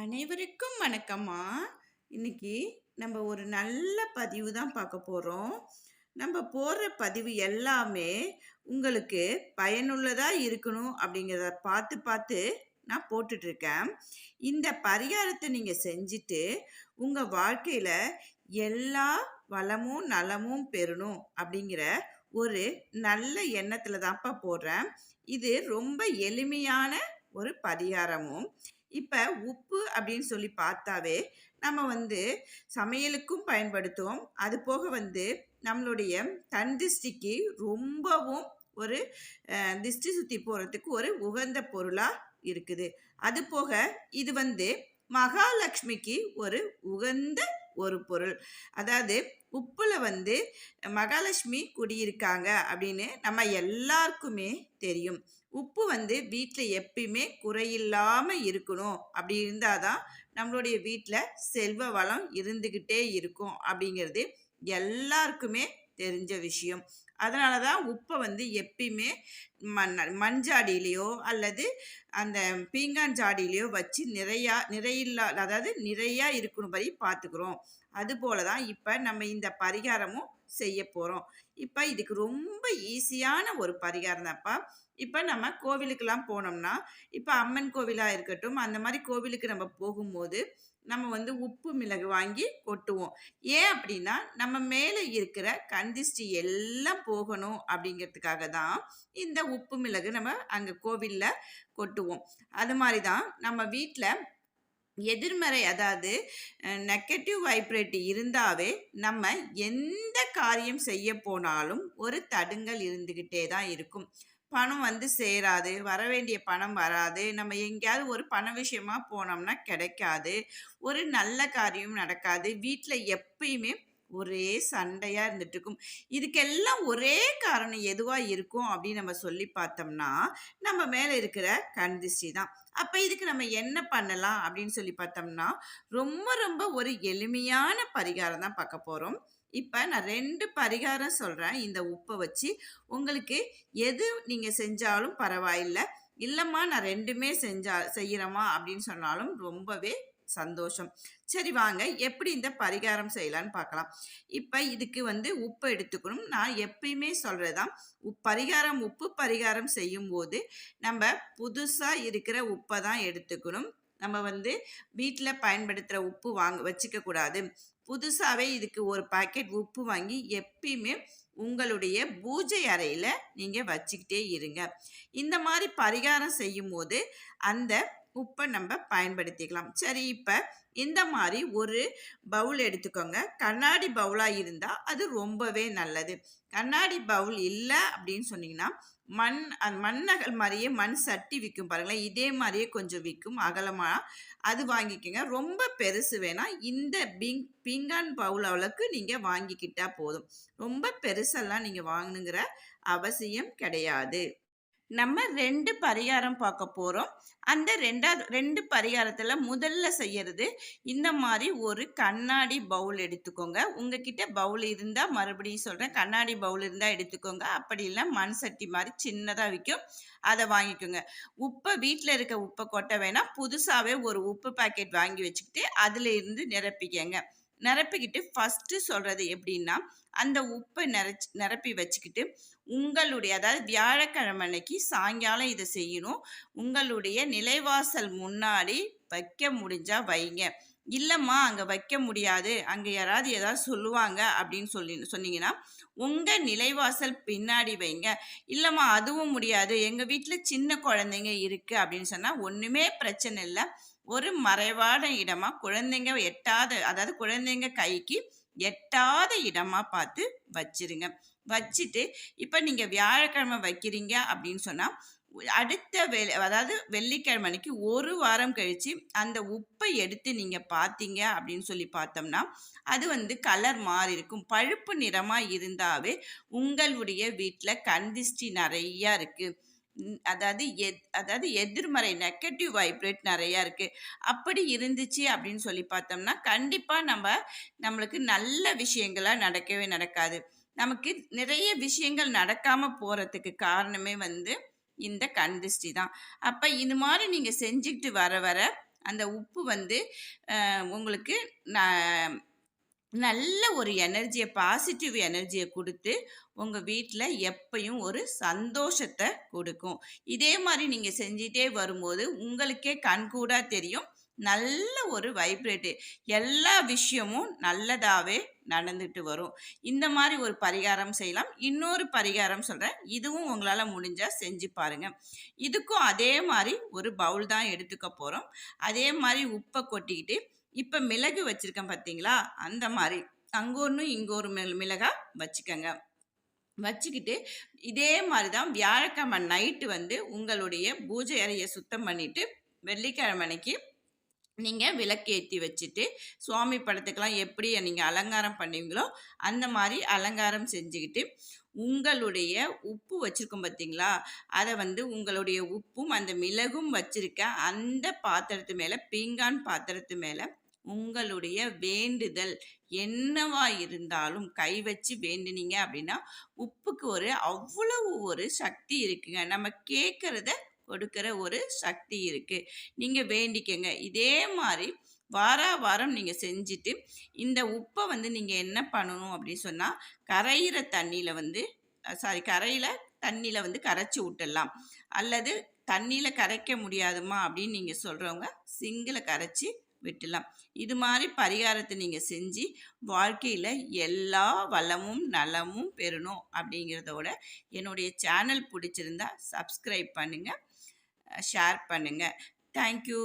அனைவருக்கும் வணக்கம்மா. இன்னைக்கு நம்ம ஒரு நல்ல பதிவு தான் பார்க்க போகிறோம் நம்ம போடுற பதிவு எல்லாமே உங்களுக்கு பயனுள்ளதாக இருக்கணும் அப்படிங்கிறத பார்த்து பார்த்து நான் போட்டுட்ருக்கேன். இந்த பரிகாரத்தை நீங்கள் செஞ்சுட்டு உங்கள் வாழ்க்கையில் எல்லா வளமும் நலமும் பெறணும் அப்படிங்கிற ஒரு நல்ல எண்ணத்தில் தான்ப்பா போடுறேன். இது ரொம்ப எளிமையான ஒரு பரிகாரமும். இப்போ உப்பு அப்படின்னு சொல்லி பார்த்தாவே நம்ம வந்து சமையலுக்கும் பயன்படுத்துவோம். அது போக வந்து நம்மளுடைய கண் திருஷ்டிக்கு ரொம்பவும் ஒரு திஷ்டி சுற்றி போகிறதுக்கு ஒரு உகந்த பொருளாக இருக்குது. அது போக இது வந்து மகாலட்சுமிக்கு ஒரு உகந்த ஒரு பொருள். அதாவது உப்புல வந்து மகாலட்சுமி குடியிருக்காங்க அப்படின்னு நம்ம எல்லாருக்குமே தெரியும். உப்பு வந்து வீட்டில் எப்பயுமே குறையில்லாமல் இருக்கணும். அப்படி இருந்தால் தான் நம்மளுடைய வீட்டில் செல்வ வளம் இருந்துக்கிட்டே இருக்கும் அப்படிங்கிறது எல்லாருக்குமே தெரிஞ்ச விஷயம். அதனால தான் உப்பை வந்து எப்பயுமே மண் மண் ஜாடியிலையோ அல்லது அந்த பீங்கான் ஜாடியிலையோ வச்சு நிறையா நிறையில்லா அதாவது நிறையா இருக்கணும் படி பார்த்துக்குறோம். அதுபோல தான் இப்போ நம்ம இந்த பரிகாரமும் செய்ய போகிறோம் இப்போ இதுக்கு ரொம்ப ஈஸியான ஒரு பரிகாரம் தான்ப்பா இப்போ நம்ம கோவிலுக்கெல்லாம் போனோம்னா இப்போ அம்மன் கோவிலாக இருக்கட்டும் அந்த மாதிரி கோவிலுக்கு நம்ம போகும்போது நம்ம வந்து உப்பு மிளகு வாங்கி கொட்டுவோம். ஏன் அப்படின்னா நம்ம மேலே இருக்கிற கந்திஷ்டி எல்லாம் போகணும் அப்படிங்கிறதுக்காக தான் இந்த உப்பு மிளகு நம்ம அங்கே கோவிலில் கொட்டுவோம். அது மாதிரி தான் நம்ம வீட்டில் எதிர்மறை அதாவது நெகட்டிவ் வைப்ரேட் இருந்தாவே நம்ம எந்த காரியம் செய்ய போனாலும் ஒரு தடுங்கல் இருந்துக்கிட்டே தான் இருக்கும். பணம் வந்து சேராது வர வேண்டிய பணம் வராது நம்ம எங்கேயாவது ஒரு பண விஷயமா போனோம்னா கிடைக்காது ஒரு நல்ல காரியம் நடக்காது வீட்டில் எப்பயுமே ஒரே சண்டையாக இருந்துட்டு இருக்கும் இதுக்கெல்லாம் ஒரே காரணம் எதுவாக இருக்கும் அப்படின்னு நம்ம சொல்லி பார்த்தோம்னா நம்ம மேலே இருக்கிற கண் தான். அப்போ இதுக்கு நம்ம என்ன பண்ணலாம் அப்படின்னு சொல்லி பார்த்தோம்னா ரொம்ப ரொம்ப ஒரு எளிமையான பரிகாரம் தான் பார்க்க போகிறோம் இப்போ நான் ரெண்டு பரிகாரம் சொல்கிறேன் இந்த உப்பை வச்சு உங்களுக்கு எது நீங்கள் செஞ்சாலும் பரவாயில்லை. இல்லைம்மா நான் ரெண்டுமே செஞ்சா செய்கிறேம்மா அப்படின்னு சொன்னாலும் ரொம்பவே சந்தோஷம். சரி வாங்க எப்படி இந்த பரிகாரம் செய்யலான்னு பார்க்கலாம். இப்போ இதுக்கு வந்து உப்பு எடுத்துக்கணும். நான் எப்பயுமே சொல்கிறதான் உப் பரிகாரம் உப்பு பரிகாரம் செய்யும்போது நம்ம புதுசாக இருக்கிற உப்பை தான் எடுத்துக்கணும். நம்ம வந்து வீட்டில் பயன்படுத்துகிற உப்பு வாங்க வச்சுக்கக்கூடாது புதுசாகவே இதுக்கு ஒரு பாக்கெட் உப்பு வாங்கி எப்பயுமே உங்களுடைய பூஜை அறையில் நீங்கள் வச்சுக்கிட்டே இருங்க. இந்த மாதிரி பரிகாரம் செய்யும்போது அந்த உப்பை நம்ம பயன்படுத்திக்கலாம். சரி இப்போ இந்த மாதிரி ஒரு பவுல் எடுத்துக்கோங்க. கண்ணாடி பவுலாக இருந்தால் அது ரொம்பவே நல்லது. கண்ணாடி பவுல் இல்லை அப்படின்னு சொன்னீங்கன்னா மண் மண்ணகல் மாதிரியே மண் சட்டி விற்கும் பாருங்களேன். இதே மாதிரியே கொஞ்சம் விற்கும் அகலமாக அது வாங்கிக்கோங்க. ரொம்ப பெருசு வேணால் இந்த பிங் பீங்கான் பவுல் அளவுக்கு நீங்கள் வாங்கிக்கிட்டால் போதும். ரொம்ப பெருசெல்லாம் நீங்கள் வாங்கணுங்கிற அவசியம் கிடையாது. நம்ம ரெண்டு பரிகாரம் பார்க்க போகிறோம் அந்த ரெண்டாவது ரெண்டு பரிகாரத்தில் முதல்ல செய்யறது இந்த மாதிரி ஒரு கண்ணாடி பவுல் எடுத்துக்கோங்க. உங்ககிட்ட பவுல் இருந்தால் மறுபடியும் சொல்கிறேன் கண்ணாடி பவுல் இருந்தால் எடுத்துக்கோங்க. அப்படி இல்லை மண் சட்டி மாதிரி சின்னதாக விற்கும் அதை வாங்கிக்கோங்க. உப்பை வீட்டில் இருக்க உப்பை கொட்ட வேணாம். புதுசாகவே ஒரு உப்பு பாக்கெட் வாங்கி வச்சுக்கிட்டு அதில் இருந்து நிரப்பிக்கங்க. நிரப்பிக்கிட்டு ஃபஸ்ட்டு சொல்கிறது எப்படின்னா அந்த உப்பை நிறச்சி நிரப்பி வச்சுக்கிட்டு உங்களுடைய அதாவது வியாழக்கிழமை அன்னைக்கு சாயங்காலம் இதை செய்யணும். உங்களுடைய நிலைவாசல் முன்னாடி வைக்க முடிஞ்சால் வைங்க. இல்லைம்மா அங்கே வைக்க முடியாது. அங்கே யாராவது ஏதாவது சொல்லுவாங்க அப்படின்னு சொல்லி சொன்னீங்கன்னா உங்கள் நிலைவாசல் பின்னாடி வைங்க. இல்லைம்மா அதுவும் முடியாது. எங்கள் வீட்டில் சின்ன குழந்தைங்க இருக்குது அப்படின்னு சொன்னால் ஒன்றுமே பிரச்சனை இல்லை. ஒரு மறைவான இடமா குழந்தைங்க எட்டாத அதாவது குழந்தைங்க கைக்கு எட்டாத இடமா பார்த்து வச்சிருங்க. வச்சுட்டு இப்போ நீங்கள் வியாழக்கிழமை வைக்கிறீங்க அப்படின்னு சொன்னால் அடுத்த வெ அதாவது வெள்ளிக்கிழமை அன்னைக்கு ஒரு வாரம் கழித்து அந்த உப்பை எடுத்து நீங்கள் பார்த்தீங்க அப்படின்னு சொல்லி பார்த்தோம்னா அது வந்து கலர் மாறி இருக்கும். பழுப்பு நிறமாக இருந்தாவே உங்களுடைய வீட்டில் கந்திஷ்டி நிறையா இருக்குது அதாவது எத் அதாவது எதிர்மறை நெகட்டிவ் வைப்ரேட் நிறையா இருக்குது அப்படி இருந்துச்சு அப்படின்னு சொல்லி பார்த்தோம்னா கண்டிப்பாக நம்ம நம்மளுக்கு நல்ல விஷயங்களாக நடக்கவே நடக்காது. நமக்கு நிறைய விஷயங்கள் நடக்காமல் போகிறதுக்கு காரணமே வந்து இந்த கண் திருஷ்டி தான். அப்போ இது மாதிரி நீங்கள் செஞ்சுக்கிட்டு வர வர அந்த உப்பு வந்து உங்களுக்கு நான் நல்ல ஒரு எனர்ஜியை பாசிட்டிவ் எனர்ஜியை கொடுத்து உங்கள் வீட்டில் எப்பையும் ஒரு சந்தோஷத்தை கொடுக்கும். இதே மாதிரி நீங்கள் செஞ்சிட்டே வரும்போது உங்களுக்கே கண்கூடாக தெரியும். நல்ல ஒரு வைப்ரேட்டு எல்லா விஷயமும் நல்லதாகவே நடந்துட்டு வரும். இந்த மாதிரி ஒரு பரிகாரம் செய்யலாம். இன்னொரு பரிகாரம் சொல்கிறேன் இதுவும் உங்களால் முடிஞ்சால் செஞ்சு பாருங்கள் இதுக்கும் அதே மாதிரி ஒரு பவுல் தான் எடுத்துக்க போகிறோம் அதே மாதிரி உப்பை கொட்டிக்கிட்டு இப்போ மிளகு வச்சுருக்கேன் பார்த்தீங்களா அந்த மாதிரி. அங்கே ஒன்று இங்கே ஒரு மிளகா வச்சுக்கோங்க. வச்சுக்கிட்டு இதே மாதிரி தான் வியாழக்கிழமை நைட்டு வந்து உங்களுடைய பூஜை அறையை சுத்தம் பண்ணிவிட்டு வெள்ளிக்கிழமை அன்னைக்கு நீங்கள் விளக்கேற்றி வச்சுட்டு சுவாமி படத்துக்கெல்லாம் எப்படி நீங்கள் அலங்காரம் பண்ணுவீங்களோ அந்த மாதிரி அலங்காரம் செஞ்சுக்கிட்டு உங்களுடைய உப்பு வச்சுருக்கோம் பார்த்தீங்களா அதை வந்து உங்களுடைய உப்பும் அந்த மிளகும் வச்சுருக்க அந்த பாத்திரத்து மேலே பீங்கான் பாத்திரத்து மேலே உங்களுடைய வேண்டுதல் என்னவா இருந்தாலும் கை வச்சு வேண்டுனீங்க அப்படின்னா உப்புக்கு ஒரு அவ்வளவு ஒரு சக்தி இருக்குங்க. நம்ம கேட்குறத கொடுக்குற ஒரு சக்தி இருக்குது நீங்கள் வேண்டிக்கங்க. இதே மாதிரி வார வாரம் நீங்கள் செஞ்சுட்டு இந்த உப்பை வந்து நீங்கள் என்ன பண்ணணும் அப்படின்னு சொன்னால் கரையிற தண்ணியில் வந்து சாரி கரையில் தண்ணியில் வந்து கரைச்சி விட்டுடலாம் அல்லது தண்ணியில் கரைக்க முடியாதுமா அப்படின்னு நீங்கள் சொல்கிறவங்க சிங்கில் கரைச்சி விட்டுலாம். இது மாதிரி பரிகாரத்தை நீங்கள் செஞ்சு வாழ்க்கையில் எல்லா வளமும் நலமும் பெறணும் அப்படிங்கிறதோட என்னுடைய சேனல் பிடிச்சிருந்தா சப்ஸ்கிரைப் பண்ணுங்கள் ஷேர் பண்ணுங்கள் தேங்க்யூ